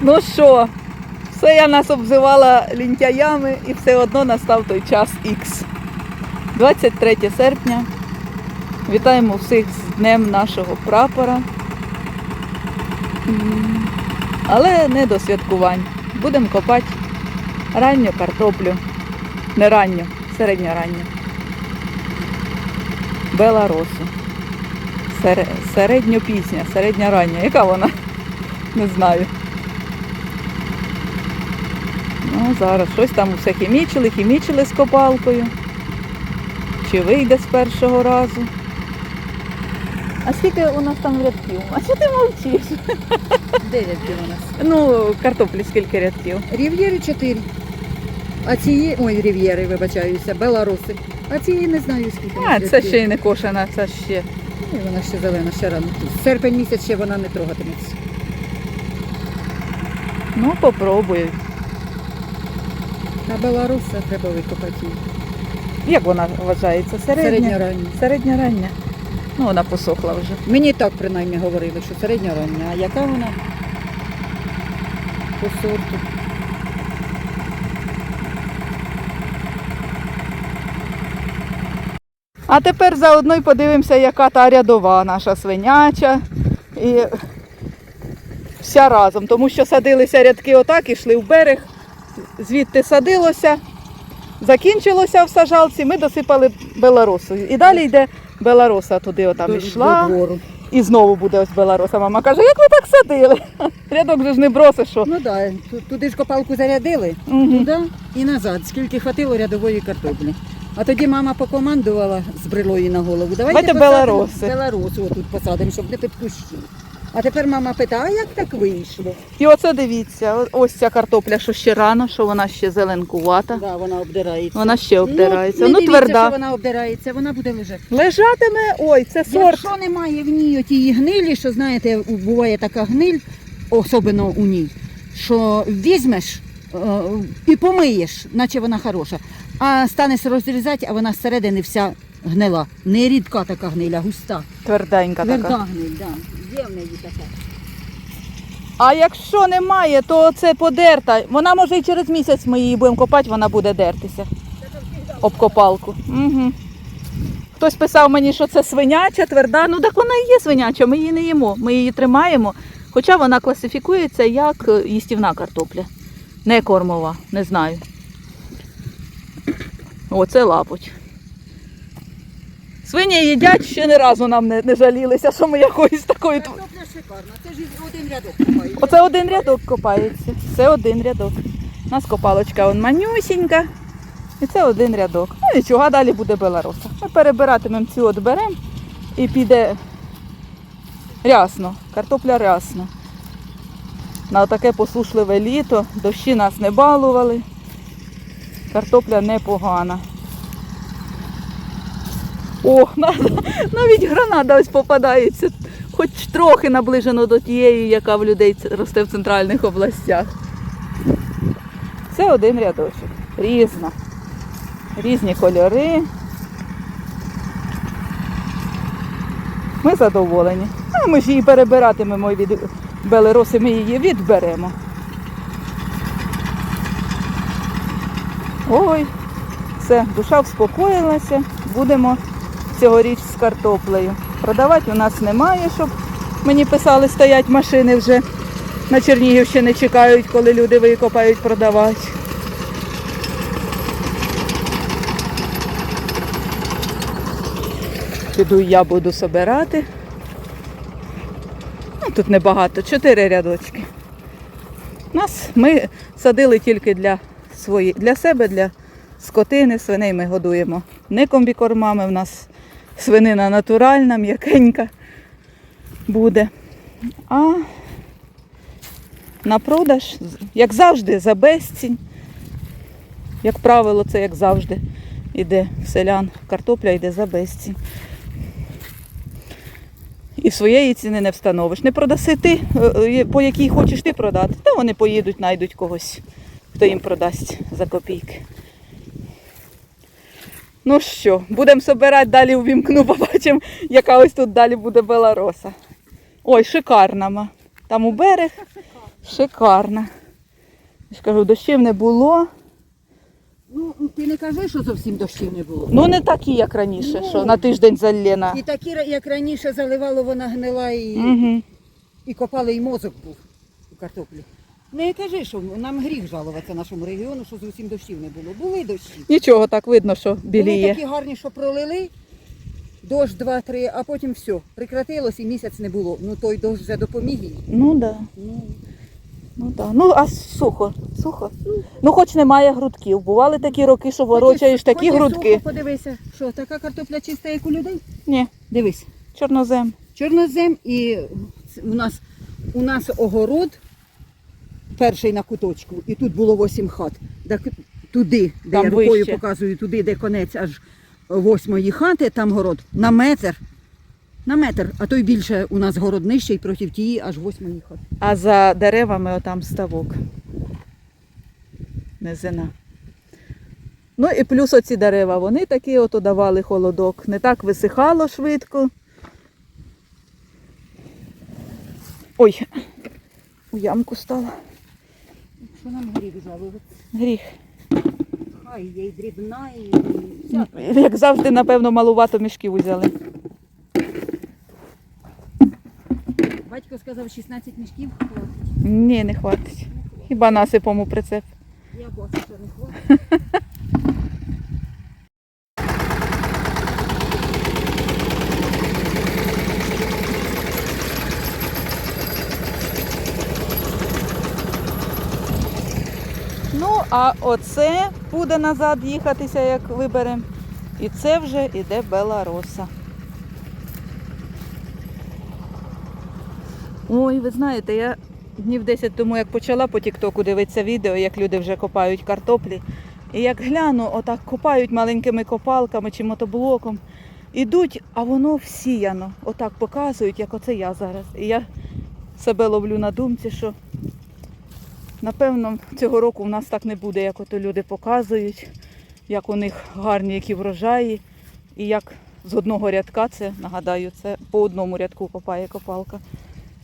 Ну що, все я нас обзивала лінтяями і все одно настав той час Х. 23 серпня. Вітаємо всіх з Днем нашого прапора. Але не до святкувань. Будемо копати ранню картоплю. Не ранню, середньоранню. Беларосу. Сере- Середньопісня, середньорання. Яка вона? Не знаю. Ну, зараз щось там усе хімічили, хімічили з копалкою. Чи вийде з першого разу? А скільки у нас там рядків? А що ти мовчиш? Дев'ять у нас. Ну, картоплі скільки рядків? Рів'єри 4. А цієї, ой, рів'єри, вибачаюся, беларуси. А цієї не знаю скільки. А, нас це ще й не кошена, це ще. Ой, Вона ще зелена, ще рано. Серпень місяць ще вона не трогатиметься. Ну, попробую. А беларуса треба викопати. Як вона вважається? Середня? Середньорання. Середньорання. Ну, вона посохла вже. Мені так принаймні говорили, що середньорання. А яка вона по сорту? А тепер заодно й подивимося, яка та рядова наша свиняча. І вся разом. Тому що садилися рядки отак, ішли в берег, звідти садилося, закінчилося в сажалці, ми досипали белоросу. І далі йде белороса туди отам ішла. І знову буде ось белороса. Мама каже, як ви так садили? Рядок же ж не бросиш, що. Ну так, да, туди ж копалку зарядили, Мгм. туди і назад, скільки хватило рядової картоплі. А тоді мама покомандувала з брилою на голову. Давайте, Давайте посадимо белороси. Белоросу отут посадимо, щоб не під кущі. А тепер мама питає, а як так вийшло? І оце дивіться, ось ця картопля, що ще рано, що вона ще зеленкувата. Да, вона обдирається. Вона ще обдирається. Ну, Ну, не дивіться, тверда. що вона обдирається, вона буде лежати. Лежатиме, ой, це сорт. Якщо немає в ній отієї гнилі, що знаєте, буває така гниль, особливо у ній, що візьмеш е, і помиєш, наче вона хороша, а станеш розрізати, а вона зсередини вся гнила. Не рідка така гниля, густа. Тверденька Тверда така. гниль, да. Є в неї така. А якщо немає, то це подерта. Вона може і через місяць ми її будемо копати, вона буде дертися. Об копалку. Угу. Хтось писав мені, що це свиняча, тверда. Ну так вона і є свиняча, ми її не їмо. Ми її тримаємо. Хоча вона класифікується як їстівна картопля. Не кормова, не знаю. О, це лапоть. Свині їдять, ще ні разу нам не, не жалілися, що ми якоюсь такою. тв- Картопля шикарна, це ж один рядок купає. Оце один рядок копається. Це один рядок. У нас копалочка он манюсінька. І це один рядок. Ну нічого, а далі буде белороса. Ми перебиратимемо цю от беремо і піде рясно, картопля рясно. На таке посушливе літо, дощі нас не балували. Картопля непогана. О, навіть гранада ось попадається, хоч трохи наближено до тієї, яка в людей росте в центральних областях. Це один рядочок. Різна. Різні кольори. Ми задоволені. А ми ж її перебиратимемо від белероси, ми її відберемо. Ой, все, душа вспокоїлася. Будемо цьогоріч з картоплею. Продавати у нас немає, щоб мені писали, стоять машини вже на Чернігівщині чекають, коли люди викопають продавати. Піду я буду собирати. Ну, тут небагато, чотири рядочки. Нас ми садили тільки для свої, для себе, для скотини, свиней ми годуємо. Не комбікормами, в нас свинина натуральна, м'якенька буде. А на продаж, як завжди, за безцінь. Як правило, це як завжди іде в селян. Картопля йде за безцінь. І своєї ціни не встановиш. Не продаси ти, е, е, по якій хочеш ти продати, та вони поїдуть, знайдуть когось, хто їм продасть за копійки. Ну що, будемо собирати, далі увімкну, побачимо, яка ось тут далі буде белороса. Ой, шикарна. ма. Там у берег. Шикарна. Я ж кажу, дощів не було. Ну, ти не кажи, що зовсім дощів не було. Ну не такі, як раніше, Ну. що на тиждень заллєна. І такі, як раніше заливало, вона гнила і, Угу. і копали, і мозок був у картоплі. Не кажи, що нам гріх жалуватися нашому регіону, що зовсім дощів не було. Були дощі. Нічого так видно, що Були біліє. такі гарні, що пролили, дощ два-три, а потім все. Прекратилось і місяць не було. Ну той дощ вже допоміг їй. Ну да. Ну, Ну да. Ну а сухо, сухо. Ну хоч немає грудків. Бували такі роки, що ворочаєш такі Хоч і грудки. сухо, Подивися, що така картопля чиста, як у людей. Ні, Дивись. чорнозем. Чорнозем і у нас, у нас огород перший на куточку, і тут було 8 хат. Так туди, де Там я рукою вище. показую, туди, де конець аж восьмої хати, там город на метр. На метр, а то й більше у нас город нижчий проти тієї аж восьмої хати. А за деревами отам ставок. Низина. Ну і плюс оці дерева, вони такі ото давали холодок. Не так висихало швидко. Ой, у ямку стала. Що нам гріх жалувати? Гріх. Хай є й дрібна, і всяка. Як завжди, напевно, малувато мішків узяли. Батько сказав 16 мішків хватить. Ні, не хватить. Хіба насипом прицеп. Я бачу, що не хватить. Ну, а оце буде назад їхатися, як виберемо. І це вже іде Белароса. Ой, ви знаєте, я днів 10 тому, як почала по Тіктоку дивитися відео, як люди вже копають картоплі. І як гляну, отак копають маленькими копалками чи мотоблоком. Ідуть, а воно всіяно. Отак показують, як оце я зараз. І я себе ловлю на думці, що Напевно, цього року в нас так не буде, як ото люди показують, як у них гарні які врожаї, і як з одного рядка, це нагадаю, це по одному рядку копає копалка,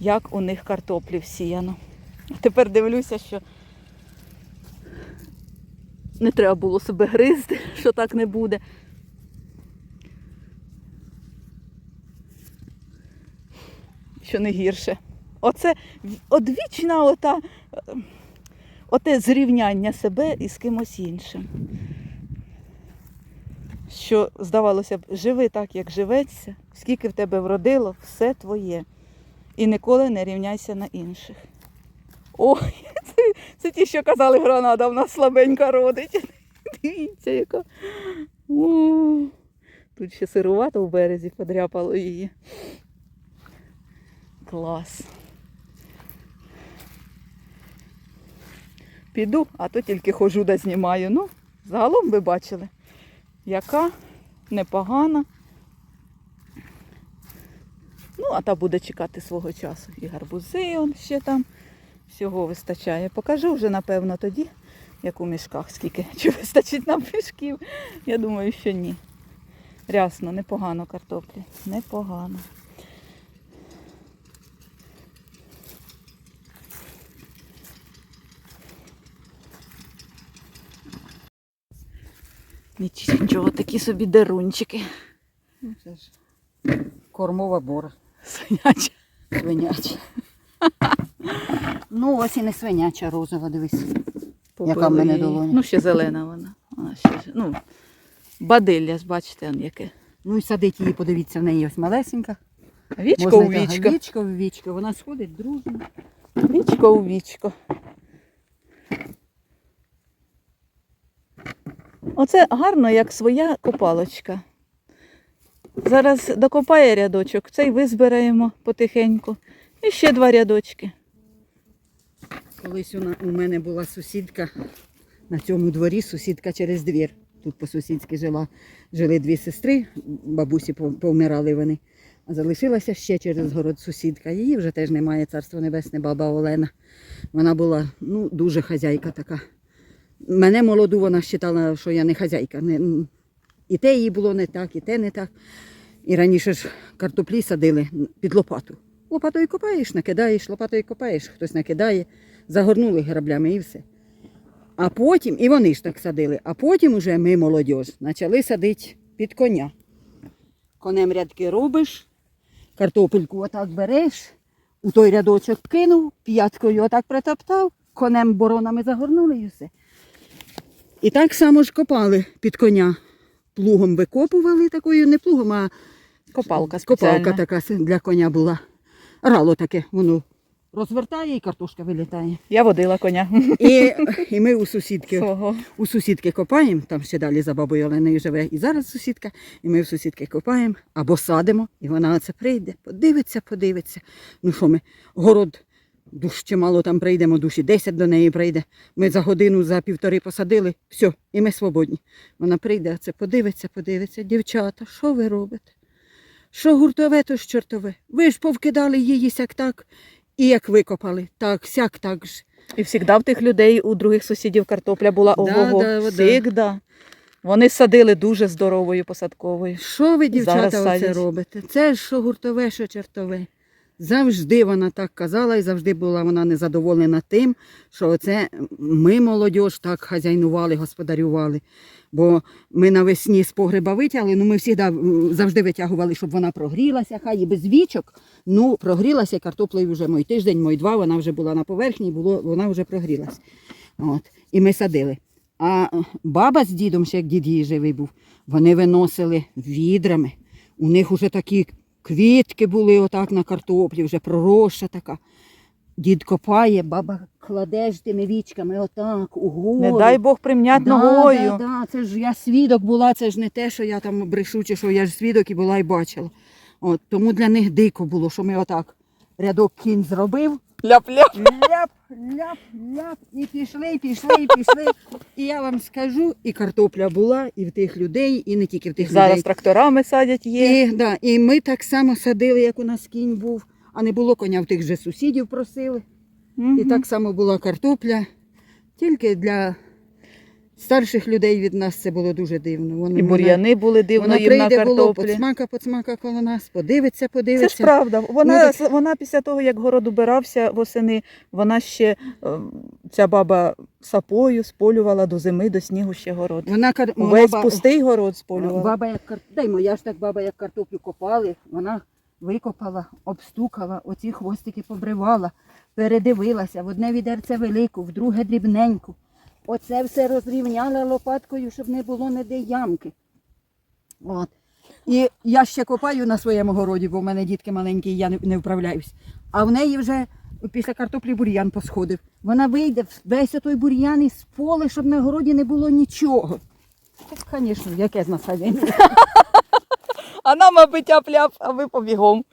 як у них картоплі всіяно. Тепер дивлюся, що не треба було себе гризти, що так не буде. Що не гірше. Оце одвічна ота оте зрівняння себе із кимось іншим. Що, здавалося б, живи так, як живеться, скільки в тебе вродило, все твоє. І ніколи не рівняйся на інших. Ой, це, це ті, що казали, гранада в нас слабенька родить. Дивіться, яка. У, Тут ще сирувато в березі подряпало її. Клас. Піду, а то тільки хожу да знімаю. Ну, загалом ви бачили, яка непогана. Ну, а та буде чекати свого часу. І гарбузи он ще там. Всього вистачає. Покажу вже, напевно, тоді, як у мішках, скільки. Чи вистачить нам мішків? Я думаю, що ні. Рясно, непогано картоплі. Непогано. Нічого, такі собі дерунчики. Ну, це ж кормова бора. Свинячі. Свиняча. ну, ось і не свиняча розова, дивись. Побили Яка в мене долоня? Ну, ще зелена вона. вона ще, ну, бадилля, бачите, он яке. Ну і садить її, подивіться, в неї ось малесенька. Вічко у вічко. Вічко в вічко. Вона сходить дружно. Вічко у вічко. Оце гарно, як своя копалочка. Зараз докопає рядочок, цей визбираємо потихеньку. І ще два рядочки. Колись у мене була сусідка на цьому дворі, сусідка через двір. Тут по сусідськи жила, жили дві сестри, бабусі пов- повмирали вони. А залишилася ще через город сусідка. Її вже теж немає, царство небесне, баба Олена. Вона була ну, дуже хазяйка така. Мене молоду вона вважала, що я не хазяйка. Не, і те їй було не так, і те не так. І раніше ж картоплі садили під лопату. Лопатою копаєш, накидаєш, лопатою копаєш, хтось накидає. загорнули граблями і все. А потім, і вони ж так садили, а потім уже ми, молодь, почали садити під коня. Конем рядки робиш, картопельку отак береш, у той рядочок кинув, п'яткою отак притоптав, конем боронами загорнули і все. І так само ж копали під коня. Плугом викопували такою, не плугом, а Копалка спеціальна. копалка така для коня була. Рало таке, воно розвертає і картошка вилітає. Я водила коня І, і ми у сусідки, свого. у сусідки копаємо, там ще далі за бабою Оленою живе і зараз сусідка, і ми в сусідки копаємо або садимо, і вона оце прийде, подивиться, подивиться. Ну що ми, город, душ чимало там прийдемо, душі 10 до неї прийде. Ми за годину, за півтори посадили, все, і ми свободні. Вона прийде, оце подивиться, подивиться. Дівчата, що ви робите? Що гуртове, то ж чортове. Ви ж повкидали її сяк так, і як викопали, так, сяк так ж. І завжди в тих людей у других сусідів картопля була ого-го. да, да. Вони садили дуже здоровою посадковою. Що ви, дівчата, Зараз оце садять. робите? Це ж що гуртове, що чертове. Завжди вона так казала і завжди була вона незадоволена тим, що оце ми, молодь, так хазяйнували, господарювали. Бо ми навесні з погреба витягли, ну ми завжди, завжди витягували, щоб вона прогрілася, хай і без вічок. Ну, прогрілася картоплею вже мой тиждень, мой два, вона вже була на поверхні, було, вона вже прогрілась. От. І ми садили. А баба з дідом, ще як дід її живий був, вони виносили відрами. У них вже такі квітки були отак на картоплі, вже проросша така. Дід копає, баба кладе ж тими вічками отак, угору. Не дай Бог примнять Да, ногою. Да, да, це ж я свідок була, це ж не те, що я там брешу, чи що я ж свідок і була і бачила. От, тому для них дико було, що ми отак рядок кінь зробив, Ляп-ляп. ляп, ляп, ляп, і пішли, і пішли, і пішли. І я вам скажу, і картопля була, і в тих людей, і не тільки в тих Зараз людей. тракторами садять є. І, да, і ми так само садили, як у нас кінь був, а не було коня в тих же сусідів просили. І так само була картопля. Тільки для старших людей від нас це було дуже дивно. Вони, І бур'яни були дивно вона, їм на прийде, було картоплі. подсмака, подсмака коло нас, подивиться, подивиться. Це ж правда. Вона, Ну, вона після того, як город убирався восени, вона ще е, ця баба сапою сполювала до зими, до снігу ще город. Вона, кар... вона Увесь ба- пустий город сполювала. Баба як кар... Дай моя ж так баба як картоплю копали, вона викопала, обстукала, оці хвостики побривала, передивилася, в одне відерце велику, в друге дрібненьку. Оце все розрівняла лопаткою, щоб не було ніде ямки. От. І я ще копаю на своєму городі, бо в мене дітки маленькі, і я не, вправляюсь. А в неї вже після картоплі бур'ян посходив. Вона вийде весь той бур'ян із поле, щоб на городі не було нічого. Звісно, яке з нас. А нам аби тяп-ляп, а ви побігом.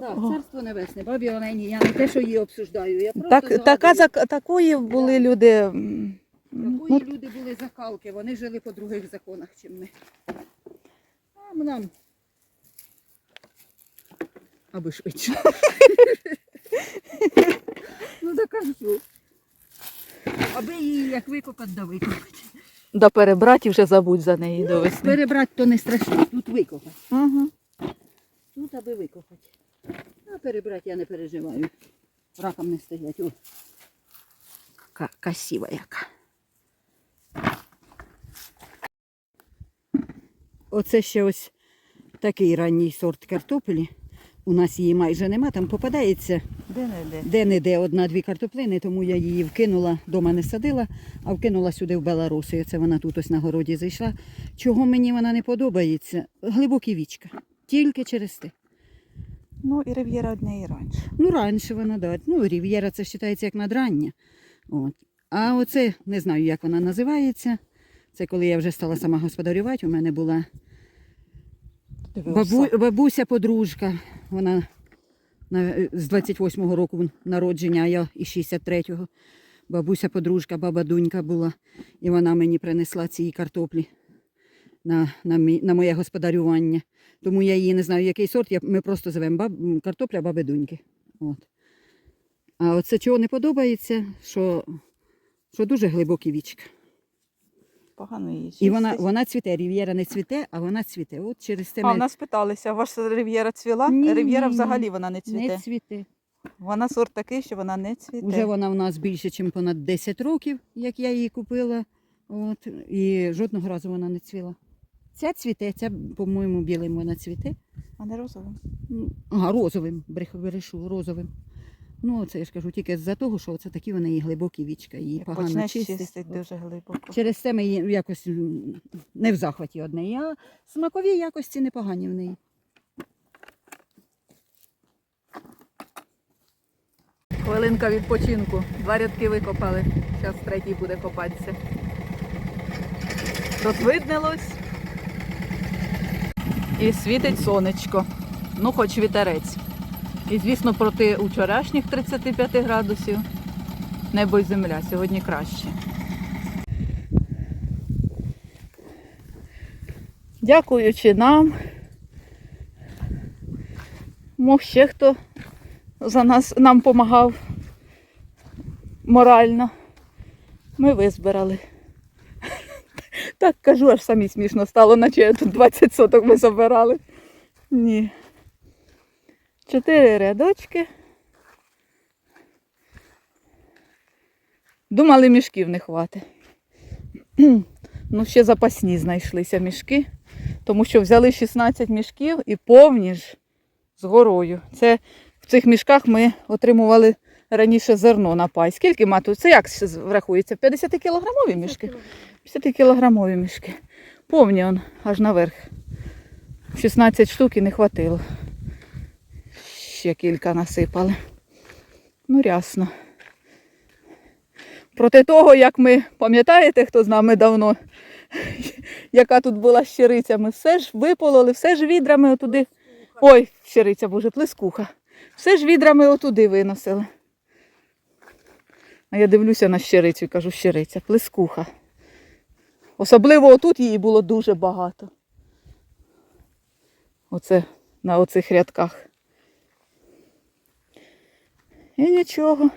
Так, царство небесне, бабі Олені, я не те, що її обсуждаю. Я просто Так, згадую, така, зак- такої були люди. м, якої ну, люди були закалки, вони жили по других законах, чим ми. А нам. Аби швидше. ну докажу. Аби її як викопати, да викопати. Да перебрати вже забудь за неї до весни. Перебрати то не страшно, тут викопати. Угу. Тут аби викопати. Перебрати я не переживаю. Раком не стоять. О. Красива яка. Оце ще ось такий ранній сорт картоплі. У нас її майже нема, там попадається Де-не-де. де-не-де одна-дві картоплини, тому я її вкинула, дома не садила, а вкинула сюди в Беларусі. І Це вона тут ось на городі зайшла. Чого мені вона не подобається? Глибокі вічка. Тільки через те. Ну і рив'єра одне і раніше. Ну, раніше вона, да. Ну, рів'єра це вважається як надрання. От. А оце не знаю, як вона називається. Це коли я вже стала сама господарювати, у мене була бабу, бабуся подружка. Вона з 28-го року народження, а я із 63-го. Бабуся подружка, баба Дунька була. І вона мені принесла ці картоплі на, на, мій, на моє господарювання. Тому я її не знаю, який сорт. Я, ми просто звемо баб, картопля баби Дуньки. От. А оце чого не подобається, що, що дуже глибокі вічка. Погано її. І вона, вона цвіте, рів'єра не цвіте, а вона цвіте. От через те А, ми в нас питалися, ваша рив'єра цвіла? Ні, ні. взагалі вона не цвіте. не цвіте. Вона сорт такий, що вона не цвіте. Вже вона в нас більше, ніж понад 10 років, як я її купила. От, і жодного разу вона не цвіла. Ця цвіте, ця, по-моєму, білим вона цвіте. А не розовим. Ну, Ага, розовим, берешу, розовим. Ну, це я ж кажу, тільки з-за того, що це такі вони і глибокі вічка, її Як погано почнеш чистить. дуже глибоко. Через це ми її якось не в захваті одне. А смакові якості непогані в неї. Хвилинка відпочинку. Два рядки викопали. Зараз третій буде копатися. Розвиднилось. І світить сонечко. Ну, хоч вітерець. І, звісно, проти вчорашніх 35 градусів. Небо і земля сьогодні краще. Дякуючи нам. Мов ще хто за нас нам допомагав морально. Ми визбирали. Так кажу, аж самі смішно стало, наче я тут 20 соток ми забирали. Ні. Чотири рядочки. Думали, мішків не хватить. Ну, ще запасні знайшлися мішки, тому що взяли 16 мішків і повні ж з горою. Це в цих мішках ми отримували раніше зерно на пай. Скільки мату? Це як врахується? 50 кілограмові мішки? 50 кілограмові мішки. Повні он аж наверх. 16 штук і не хватило. Ще кілька насипали. Ну, рясно. Проти того, як ми, пам'ятаєте, хто з нами давно, яка тут була щириця, ми все ж випололи, все ж відрами отуди. Ой, щириця, боже, плескуха. Все ж відрами отуди виносили. А я дивлюся на щирицю і кажу, щириця, плескуха. Особливо отут її було дуже багато. Оце на оцих рядках. І нічого.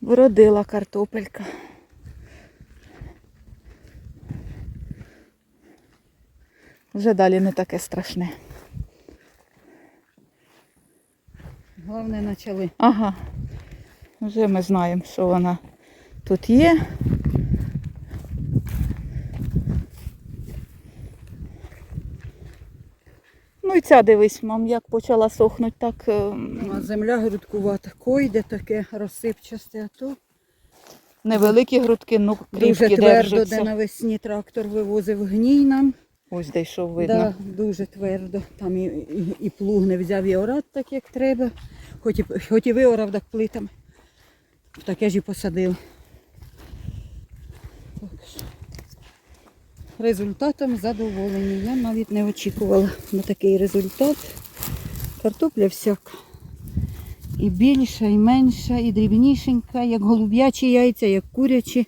Вродила картопелька. Вже далі не таке страшне. Головне, почали. Ага. Вже ми знаємо, що вона тут є. Ну і ця дивись, мам, як почала сохнути так. ем, А земля грудкувата, койде таке розсипчасте, а то Невеликі грудки, ну дуже кріпкі твердо, де навесні трактор вивозив гній нам. Ось де йшов видно. Да, дуже твердо. Там і, і, і плуг не взяв і орати так, як треба. Хоч і, хоч і виорав так плитами. Таке ж і посадив. Так. Результатом задоволені. Я навіть не очікувала на такий результат. Картопля всяка. І більша, і менша, і дрібнішенька, як голуб'ячі яйця, як курячі,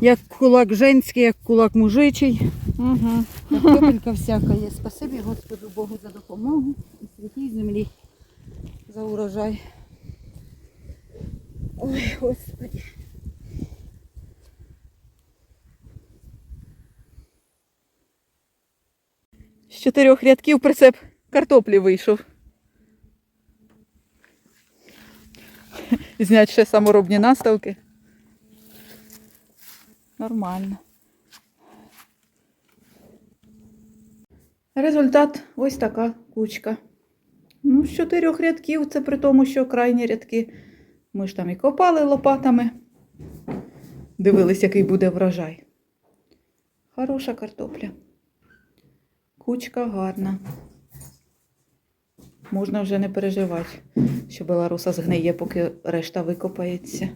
як кулак женський, як кулак мужичий. Угу. Картопелька всяка є. Спасибі Господу Богу за допомогу і святій землі за урожай. Ой, Господи. З чотирьох рядків прицеп картоплі вийшов. Знять ще саморобні наставки. Нормально. Результат ось така кучка. Ну, з чотирьох рядків, це при тому, що крайні рядки ми ж там і копали лопатами. Дивились, який буде врожай. Хороша картопля. Кучка гарна. Можна вже не переживати, що Беларуса згниє, поки решта викопається.